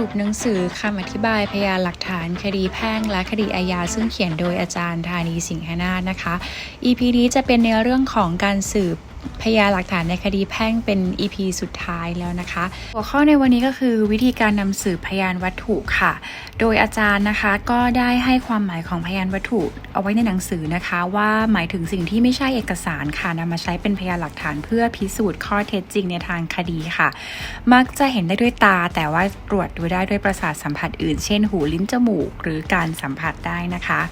รุปหนังสือคำอธิบายพยานหลักฐาน คดีแพ่งและคดีอาญาซึ่งเขียนโดยอาจารย์ธานีสิงหนาถนะคะ EP นี้จะเป็นในเรื่องของการสืบ พยานหลักฐานในคดีแพ่งเป็น EP สุดท้ายแล้วนะคะ หัวข้อในวันนี้ก็คือวิธีการนำสืบพยานวัตถุค่ะ โดยอาจารย์นะคะก็ได้ให้ความหมายของพยานวัตถุ เอาไว้ในหนังสือนะคะ ว่าหมายถึงสิ่งที่ไม่ใช่เอกสารค่ะนำมาใช้เป็นพยานหลักฐานเพื่อพิสูจน์ข้อเท็จจริงในทางคดีค่ะ มักจะเห็นได้ด้วยตา แต่ว่าตรวจดูได้ด้วยประสาทสัมผัสอื่น เช่น หูลิ้นจมูก หรือการสัมผัสได้นะคะ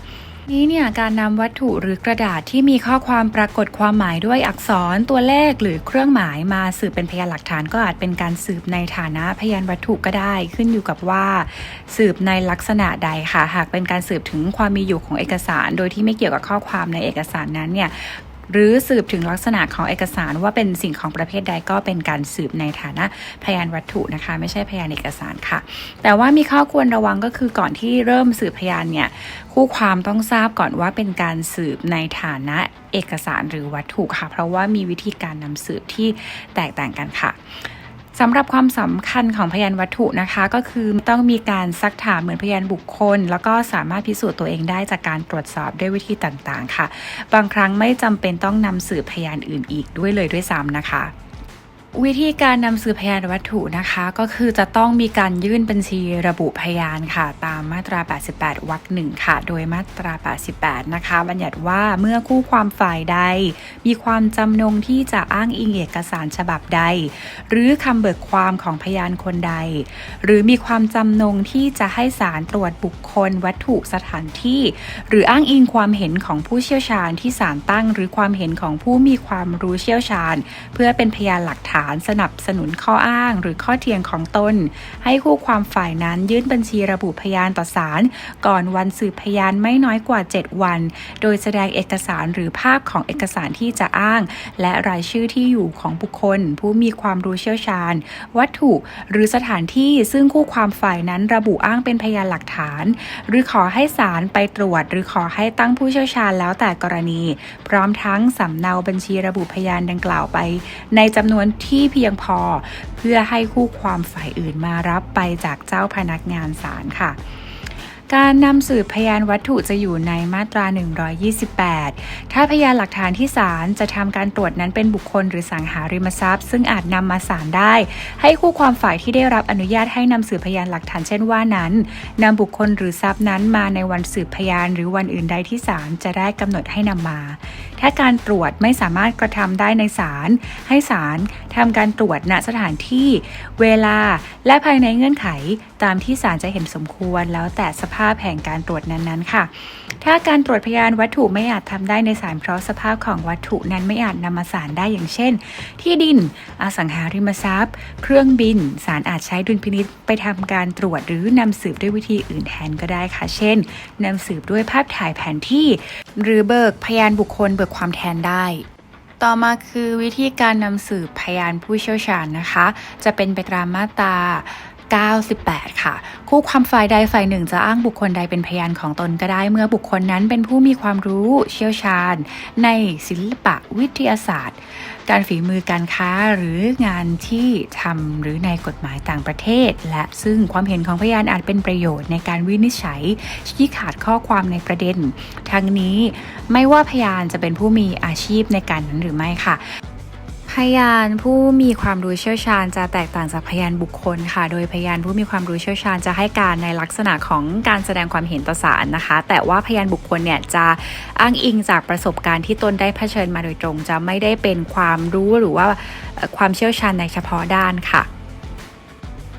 นี้เนี่ยการนำวัตถุหรือกระดาษที่มีข้อความปรากฏความหมายด้วยอักษรตัวเลขหรือเครื่องหมายมาสืบเป็นพยานหลักฐานก็อาจเป็นการสืบในฐานะพยานวัตถุก็ได้ ขึ้นอยู่กับว่า สืบในลักษณะใดค่ะ หากเป็นการสืบถึงความมีอยู่ของเอกสาร โดยที่ไม่เกี่ยวกับข้อความในเอกสารนั้นเนี่ย หรือสืบถึงลักษณะของเอกสารว่าเป็นสิ่งของประเภทใดก็เป็นการสืบในฐานะพยานวัตถุนะคะ ไม่ใช่พยานเอกสารค่ะ แต่ว่ามีข้อควรระวังก็คือก่อนที่เริ่มสืบพยานเนี่ยคู่ความต้องทราบก่อนว่าเป็นการสืบในฐานะเอกสารหรือวัตถุค่ะ เพราะว่ามีวิธีการนำสืบที่แตกต่างกันค่ะ สำหรับความสำคัญของพยานวัตถุนะคะ ก็คือต้องมีการซักถามเหมือนพยานบุคคล แล้วก็สามารถพิสูจน์ตัวเองได้จากการตรวจสอบด้วยวิธีต่างๆ ค่ะ บางครั้งไม่จำเป็นต้องนำสืบพยานอื่นอีกด้วยเลยด้วยซ้ำนะคะ วิธีการนำสืบพยานวัตถุนะคะ ก็คือจะต้องมีการยื่นบัญชีระบุพยานค่ะ ตามมาตรา 88 วรรคหนึ่งค่ะ โดยมาตรา 88 นะคะ บัญญัติว่าเมื่อคู่ความฝ่ายใด มีความจำนงที่จะอ้างอิงเอกสารฉบับใด หรือคำเบิกความของพยานคนใด หรือมีความจำนงที่จะให้ศาลตรวจบุคคล วัตถุสถานที่ หรืออ้างอิงความเห็นของผู้เชี่ยวชาญที่ศาลตั้ง หรือความเห็นของผู้มีความรู้เชี่ยวชาญ เพื่อเป็นพยานหลักฐานสนับสนุนข้ออ้าง หรือข้อเทียงของตน ให้คู่ความฝ่ายนั้นยื่นบัญชีระบุพยานต่อศาลก่อนวันสืบพยานไม่น้อยกว่า 7 วัน โดยแสดงเอกสารหรือภาพของเอกสารที่จะอ้าง และรายชื่อที่อยู่ของบุคคล ผู้มีความรู้เชี่ยวชาญ วัตถุหรือสถานที่ซึ่งคู่ความฝ่ายนั้นระบุอ้างเป็นพยานหลักฐาน หรือขอให้ศาลไปตรวจ หรือขอให้ตั้งผู้เชี่ยวชาญแล้วแต่กรณี พร้อมทั้งสำเนาบัญชีระบุพยานดังกล่าวไป ในจำนวนที่เพียงพอ เพื่อให้คู่ความฝ่ายอื่นมารับไปจากเจ้าพนักงานศาลค่ะการนำสืบพยานวัตถุจะอยู่ในมาตรา 128 ถ้าพยานหลักฐานที่ศาลจะทำการตรวจนั้นเป็นบุคคลหรือสังหาริมทรัพย์ ซึ่งอาจนำมาศาลได้ ให้คู่ความฝ่ายที่ได้รับอนุญาตให้นำสืบพยานหลักฐานเช่นว่านั้นนำบุคคลหรือทรัพย์นั้นมาในวันสืบพยานหรือวันอื่นใดที่ศาลจะได้กำหนดให้นำมา ถ้าการตรวจไม่สามารถกระทำได้ในศาลให้ศาลทำการตรวจณสถานที่ เวลาและภายในเงื่อนไขตามที่ศาลจะเห็นสมควร แล้วแต่สภาพแห่งการตรวจนั้นๆ ค่ะ ถ้าการตรวจพยานวัตถุไม่อาจทำได้ในศาลเพราะสภาพของวัตถุนั้นไม่อาจนำมาศาลได้อย่างเช่น ที่ดินอสังหาริมทรัพย์ เครื่องบินศาลอาจใช้ดุลพินิษไปทำการตรวจหรือนำสืบด้วยวิธีอื่นแทนก็ได้ค่ะ เช่นนำสืบด้วยภาพถ่ายแผนที่ หรือเบิกพยานบุคคลเบิกความแทนได้ ต่อมาคือวิธีการนำสืบพยานผู้เชี่ยวชาญนะคะ จะเป็นไปตามมาตรา 98 ค่ะ คู่ความฝ่ายใดฝ่ายหนึ่งจะอ้างบุคคลใดเป็นพยานของตนก็ได้ เมื่อบุคคลนั้นเป็นผู้มีความรู้เชี่ยวชาญ ในศิลปะวิทยาศาสตร์ การฝีมือการค้าหรืองานที่ทำหรือในกฎหมายต่างประเทศ และซึ่งความเห็นของพยานอาจเป็นประโยชน์ในการวินิจฉัยชี้ขาดข้อความในประเด็น ทั้งนี้ไม่ว่าพยานจะเป็นผู้มีอาชีพในการนั้นหรือไม่ค่ะ พยานผู้มีความรู้เชี่ยวชาญจะแตกต่างจากพยานบุคคลค่ะ โดยพยานผู้มีความรู้เชี่ยวชาญจะให้การในลักษณะของการแสดงความเห็นต่อศาลนะคะ แต่ว่าพยานบุคคลเนี่ยจะอ้างอิงจากประสบการณ์ที่ตนได้เผชิญมาโดยตรง จะไม่ได้เป็นความรู้หรือว่าความเชี่ยวชาญในเฉพาะด้านค่ะ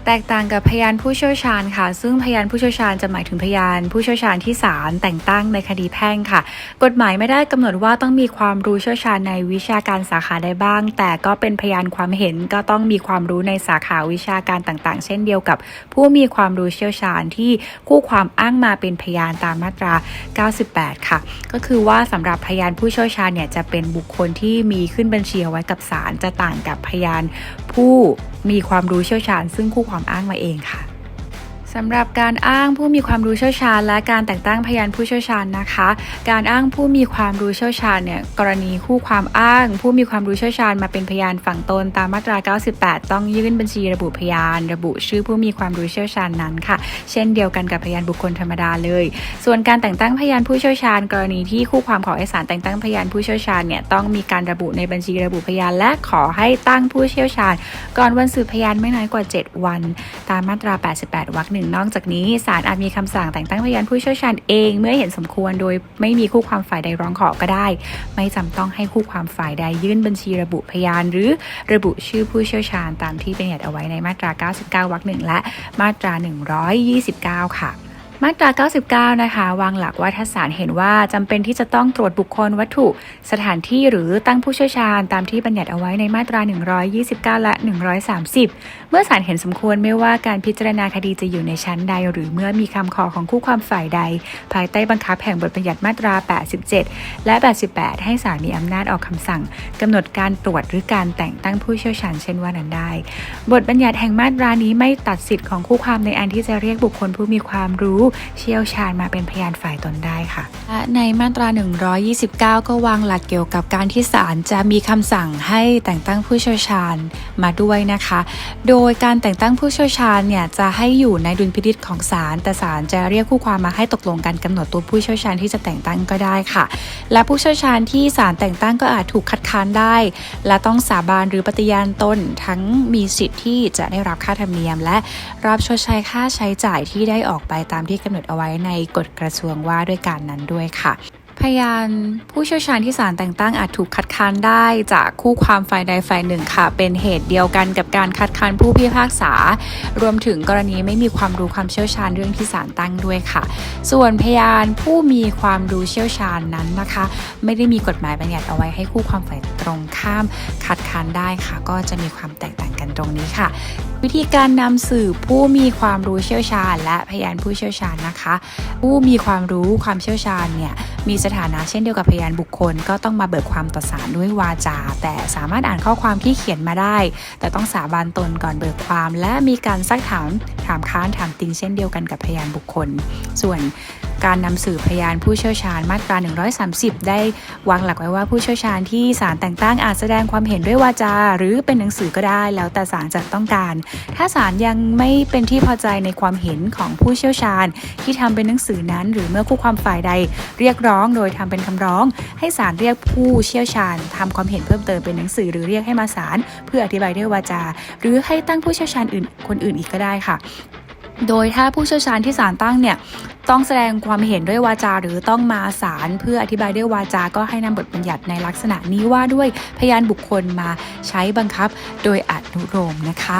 แตกต่างกับพยานผู้เชี่ยวชาญค่ะ ซึ่งพยานผู้เชี่ยวชาญจะหมายถึงพยานผู้เชี่ยวชาญที่ศาลแต่งตั้งในคดีแพ่งค่ะ กฎหมายไม่ได้กำหนดว่าต้องมีความรู้เชี่ยวชาญในวิชาการสาขาใดบ้าง แต่ก็เป็นพยานความเห็นก็ต้องมีความรู้ในสาขาวิชาการต่างๆ เช่นเดียวกับ ผู้มีความรู้เชี่ยวชาญที่คู่ความอ้างมาเป็นพยานตามมาตรา 98 ค่ะ ก็คือว่าสำหรับพยานผู้เชี่ยวชาญเนี่ยจะเป็นบุคคลที่มีขึ้นบัญชีเอาไว้กับศาลจะต่างกับพยานผู้มีความรู้เชี่ยวชาญ ซึ่งคู่ความอ้างมาเองค่ะ สำหรับการอ้างผู้มีความรู้เชี่ยวชาญ และการแต่งตั้งพยานผู้เชี่ยวชาญนะคะ การอ้างผู้มีความรู้เชี่ยวชาญเนี่ยกรณีคู่ความอ้าง ผู้มีความรู้เชี่ยวชาญมาเป็นพยานฝั่งตนตามมาตรา 98 ต้องยื่นบัญชีระบุพยาน ระบุชื่อผู้มีความรู้เชี่ยวชาญนั้นค่ะ เช่นเดียวกันกับพยานบุคคลธรรมดาเลย ส่วนการแต่งตั้งพยานผู้เชี่ยวชาญ กรณีที่คู่ความขอให้ศาลแต่งตั้งพยานผู้เชี่ยวชาญเนี่ยต้องมีการระบุในบัญชีระบุพยาน และขอให้ตั้งผู้เชี่ยวชาญ ก่อนวันสืบพยานไม่น้อยกว่า 7 วัน ตามมาตรา 88 วรรคหนึ่งนอกจากนี้ศาลอาจมีคำสั่งแต่งตั้งพยานผู้เชี่ยวชาญเองเมื่อเห็นสมควรโดยไม่มีคู่ความฝ่ายใดร้องขอก็ได้ ไม่จำต้องให้คู่ความฝ่ายใดยื่นบัญชีระบุพยาน หรือระบุชื่อผู้เชี่ยวชาญตามที่เป็นเหตุเอาไว้ในมาตรา 99วรรคหนึ่งและมาตรา 129 ค่ะ มาตรา 99 นะคะ วางหลักว่าถ้าศาลเห็นว่าจำเป็นที่จะต้องตรวจบุคคลวัตถุ สถานที่หรือตั้งผู้เชี่ยวชาญตามที่บัญญัติเอาไว้ในมาตรา 129 และ 130 เมื่อศาลเห็นสมควรไม่ว่าการพิจารณาคดีจะอยู่ในชั้นใด หรือเมื่อมีคำขอของคู่ความฝ่ายใด ภายใต้บังคับแห่งบทบัญญัติมาตรา 87 และ 88 ให้ศาลมีอำนาจออกคำสั่งกำหนดการตรวจหรือการแต่งตั้งผู้เชี่ยวชาญเช่นว่านั้นได้ บทบัญญัติแห่งมาตรานี้ไม่ตัดสิทธิ์ของคู่ความในอันที่จะเรียกบุคคลผู้มีความรู้เชี่ยวชาญมาเป็นพยานฝ่ายตนได้ค่ะและในมาตรา 129 ก็วางหลักเกี่ยวกับการที่ศาลจะมีคำสั่งให้แต่งตั้งผู้เชี่ยวชาญมาด้วยนะคะ โดยการแต่งตั้งผู้เชี่ยวชาญเนี่ยจะให้อยู่ในดุลพินิจของศาลแต่ศาลจะเรียกคู่ความมาให้ตกลงกันกำหนดตัวผู้เชี่ยวชาญที่จะแต่งตั้งก็ได้ค่ะ และผู้เชี่ยวชาญที่ศาลแต่งตั้งก็อาจถูกคัดค้านได้ และต้องสาบานหรือปฏิญาณตนทั้งมีสิทธิ์ที่จะได้รับค่าธรรมเนียม และรับชดใช้ค่าใช้จ่ายที่ได้ออกไปตามที่กำหนดเอาไว้ในกฎกระทรวงว่าด้วยการนั้นด้วยค่ะ พยานผู้เชี่ยวชาญที่ศาลแต่งตั้งอาจถูกคัดค้านได้จากคู่ความฝ่ายใดฝ่ายหนึ่งค่ะ เป็นเหตุเดียวกันกับการคัดค้านผู้พิพากษา รวมถึงกรณีไม่มีความรู้ความเชี่ยวชาญเรื่องที่ศาลตั้งด้วยค่ะ ส่วนพยานผู้มีความรู้เชี่ยวชาญนั้นนะคะ ไม่ได้มีกฎหมายบัญญัติเอาไว้ให้คู่ความฝ่าย ตรงข้ามคัดค้านได้ค่ะ ก็จะมีความแตกต่างกันตรงนี้ค่ะ วิธีการนำสื่อผู้มีความรู้เชี่ยวชาญ และพยานผู้เชี่ยวชาญนะคะ ผู้มีความรู้ความเชี่ยวชาญเนี่ยมีสถานะเช่นเดียวกับพยานบุคคล ก็ต้องมาเบิกความต่อศาลด้วยวาจา แต่สามารถอ่านข้อความที่เขียนมาได้ แต่ต้องสาบานตนก่อนเบิกความ และมีการซักถามถามค้านถามติงเช่นเดียวกันกับพยานบุคคล ส่วน การนำสื่อพยานผู้เชี่ยวชาญมาตรา 130 ได้วางหลักไว้ว่าผู้เชี่ยวชาญที่ศาลแต่งตั้งอาจแสดงความเห็นด้วยวาจา หรือเป็นหนังสือก็ได้ แล้วแต่ศาลจะต้องการ ถ้าศาลยังไม่เป็นที่พอใจในความเห็นของผู้เชี่ยวชาญ ที่ทำเป็นหนังสือนั้น หรือเมื่อคู่ความฝ่ายใด เรียกร้องโดยทำเป็นคำร้อง ให้ศาลเรียกผู้เชี่ยวชาญทำความเห็นเพิ่มเติมเป็นหนังสือ หรือเรียกให้มาศาลเพื่ออธิบายด้วยวาจา หรือให้ตั้งผู้เชี่ยวชาญอื่นคนอื่นอีกก็ได้ค่ะโดยถ้าผู้เชี่ยวชาญที่ศาลตั้งเนี่ย ต้องแสดงความเห็นด้วยวาจาหรือต้องมาศาลเพื่ออธิบายด้วยวาจาก็ให้นำบทบัญญัติในลักษณะนี้ว่าด้วยพยานบุคคลมาใช้บังคับโดยอนุโลมนะคะ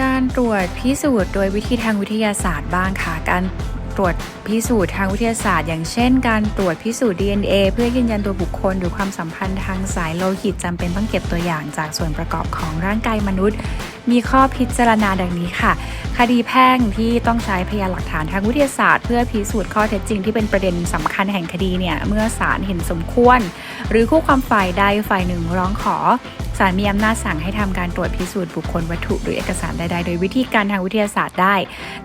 การตรวจพิสูจน์โดยวิธีทางวิทยาศาสตร์บ้างค่ะ การ ตรวจพิสูจน์ทางวิทยาศาสตร์ อย่างเช่น การตรวจพิสูจน์ DNA เพื่อยืนยันตัวบุคคล หรือความสัมพันธ์ทางสายโลหิตจำเป็นต้องเก็บตัวอย่างจากส่วนประกอบของร่างกายมนุษย์ มีข้อพิจารณาดังนี้ค่ะ คดีแพ่งที่ต้องใช้พยานหลักฐานทางวิทยาศาสตร์ เพื่อพิสูจน์ข้อเท็จจริงที่เป็นประเด็นสำคัญแห่งคดีเนี่ยเมื่อศาลเห็นสมควร หรือคู่ความฝ่ายใดฝ่ายหนึ่งร้องขอศาลมีอำนาจสั่งให้ทำการตรวจพิสูจน์บุคคลวัตถุหรือเอกสารใดๆ โดยวิธีการทางวิทยาศาสตร์ได้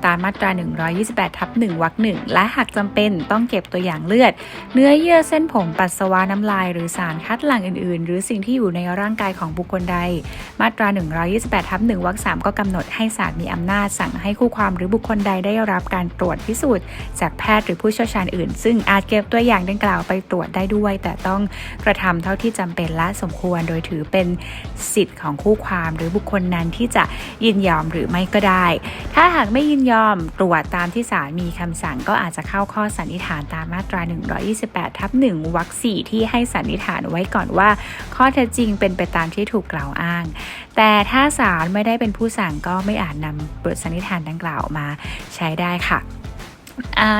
ตามมาตรา 128 ทับ1วรรคหนึ่งและหากจำเป็นต้องเก็บตัวอย่างเลือด เนื้อเยื่อเส้นผมปัสสาวะน้ำลาย หรือสารคัดหลั่งอื่นๆ หรือสิ่งที่อยู่ในร่างกายของบุคคลใด มาตรา 128ทับ1วรรค3ก็กำหนดให้ศาลมีอำนาจสั่งให้คู่ความหรือบุคคลใดได้รับการตรวจพิสูจน์จากแพทย์หรือผู้เชี่ยวชาญอื่น ซึ่งอาจเก็บตัวอย่างดังกล่าวไปตรวจได้ด้วย แต่ต้องกระทำเท่าที่จำเป็นและสมควร โดยถือเป็นสิทธิ์ของคู่ความหรือบุคคลนั้นที่จะยินยอมหรือไม่ก็ได้ ถ้าหากไม่ยินยอมตรวจตามที่ศาลมีคำสั่งก็อาจจะเข้าข้อสันนิษฐานตามมาตรา 128 ทับ1วรรค4ที่ให้สันนิษฐานไว้ก่อนว่า ข้อเท็จจริงเป็นไปตามที่ถูกกล่าวอ้าง แต่ถ้าศาลไม่ไม่ได้เป็นผู้สั่งก็ไม่อาจนำบทสันนิษฐานดังกล่าวมาใช้ได้ค่ะ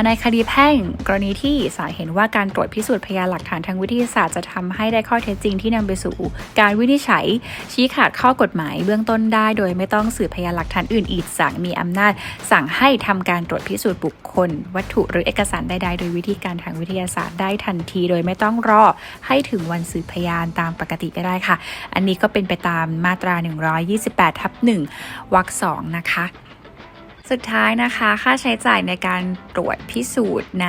ในคดีแพ่งกรณีที่ศาลเห็นว่าการตรวจพิสูจน์พยานหลักฐานทางวิทยาศาสตร์จะทำให้ได้ข้อเท็จจริงที่นำไปสู่ การวินิจฉัยชี้ขาดข้อกฎหมายเบื้องต้นได้ โดยไม่ต้องสืบพยานหลักฐานอื่นอีกสั่งมีอำนาจ สั่งให้ทำการตรวจพิสูจน์บุคคล วัตถุหรือเอกสารใดๆ โดยวิธีการทางวิทยาศาสตร์ได้ทันที โดยไม่ต้องรอให้ถึงวันสืบพยานตามปกติก็ได้ค่ะ อันนี้ก็เป็นไปตามมาตรา 128ทับ1วรรคสองนะคะ สุดท้ายนะคะค่าใช้จ่ายในการตรวจพิสูจน์ใน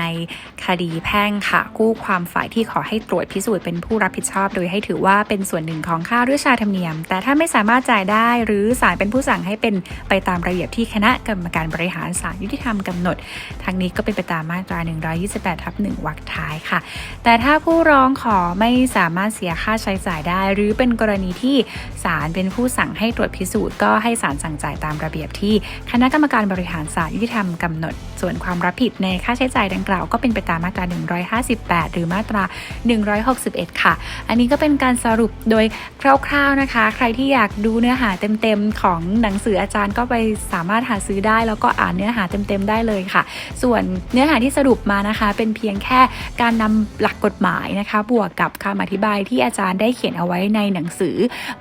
คดีแพ่งค่ะกู้ความฝ่ายที่ขอให้ตรวจพิสูจน์เป็นผู้รับผิดชอบ โดยให้ถือว่าเป็นส่วนหนึ่งของค่ารื้อชาธรรมเนียม แต่ถ้าไม่สามารถจ่ายได้หรือศาลเป็นผู้สั่งให้เป็นไปตามระเบียบที่คณะกรรมการบริหารศาลยุติธรรมกำหนดทางนี้ก็เป็นไปตามมาตรา 128ทับ1วรรคท้ายค่ะ แต่ถ้าผู้ร้องขอไม่สามารถเสียค่าใช้จ่ายได้ หรือเป็นกรณีที่ศาลเป็นผู้สั่งให้ตรวจพิสูจน์ก็ให้ศาลสั่งจ่ายตามระเบียบที่คณะกรรมการบริหารศาลยุติธรรมกำหนด ส่วนความรับผิดในค่าใช้จ่ายดังกล่าวก็เป็นไปตามมาตรา 158 หรือมาตรา 161 ค่ะ อันนี้ก็เป็นการสรุปโดยคร่าวๆนะคะ ใครที่อยากดูเนื้อหาเต็มๆ ของหนังสืออาจารย์ก็ไปสามารถหาซื้อได้ แล้วก็อ่านเนื้อหาเต็มๆ ได้เลยค่ะ ส่วนเนื้อหาที่สรุปมานะคะ เป็นเพียงแค่การนำหลักกฎหมายนะคะ บวกกับคำอธิบายที่อาจารย์ได้เขียนเอาไว้ในหนังสือ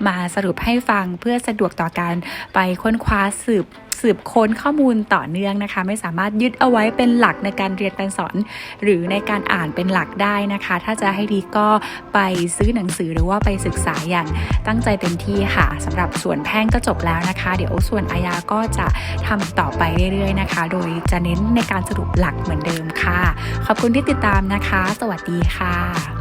มาสรุปให้ฟังเพื่อสะดวกต่อการไปค้นคว้าสืบสืบค้นข้ออมูลต่อเนื่องนะคะ ไม่สามารถยึดเอาไว้เป็นหลักในการเรียนการสอน หรือในการอ่านเป็นหลักได้นะคะ ถ้าจะให้ดีก็ไปซื้อหนังสือหรือว่าไปศึกษาอย่างตั้งใจเต็มที่ค่ะสำหรับส่วนแพ่งก็จบแล้วนะคะ เดี๋ยวส่วนอาญาก็จะทำต่อไปเรื่อยๆนะคะ โดยจะเน้นในการสรุปหลักเหมือนเดิมค่ะ ขอบคุณที่ติดตามนะคะ สวัสดีค่ะ